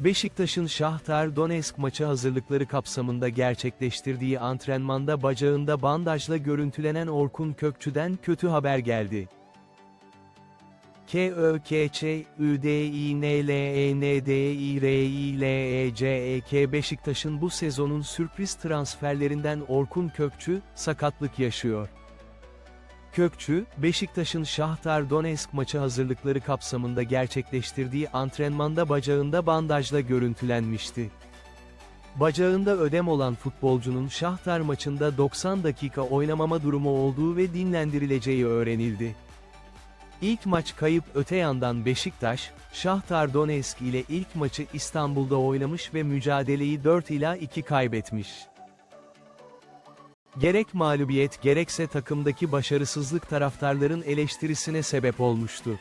Beşiktaş'ın Şahtar Donetsk maçı hazırlıkları kapsamında gerçekleştirdiği antrenmanda bacağında bandajla görüntülenen Orkun Kökçü'den kötü haber geldi. KÖKÇ-ÜDİNLENDİRİLECEK Beşiktaş'ın bu sezonun sürpriz transferlerinden Orkun Kökçü, sakatlık yaşıyor. Kökçü, Beşiktaş'ın Şahtar Donetsk maçı hazırlıkları kapsamında gerçekleştirdiği antrenmanda bacağında bandajla görüntülenmişti. Bacağında ödem olan futbolcunun Şahtar maçında 90 dakika oynamama durumu olduğu ve dinlendirileceği öğrenildi. İlk maç kayıp öte yandan Beşiktaş, Şahtar Donetsk ile ilk maçı İstanbul'da oynamış ve mücadeleyi 4 ila 2 kaybetmiş. Gerek mağlubiyet gerekse takımdaki başarısızlık taraftarların eleştirisine sebep olmuştu.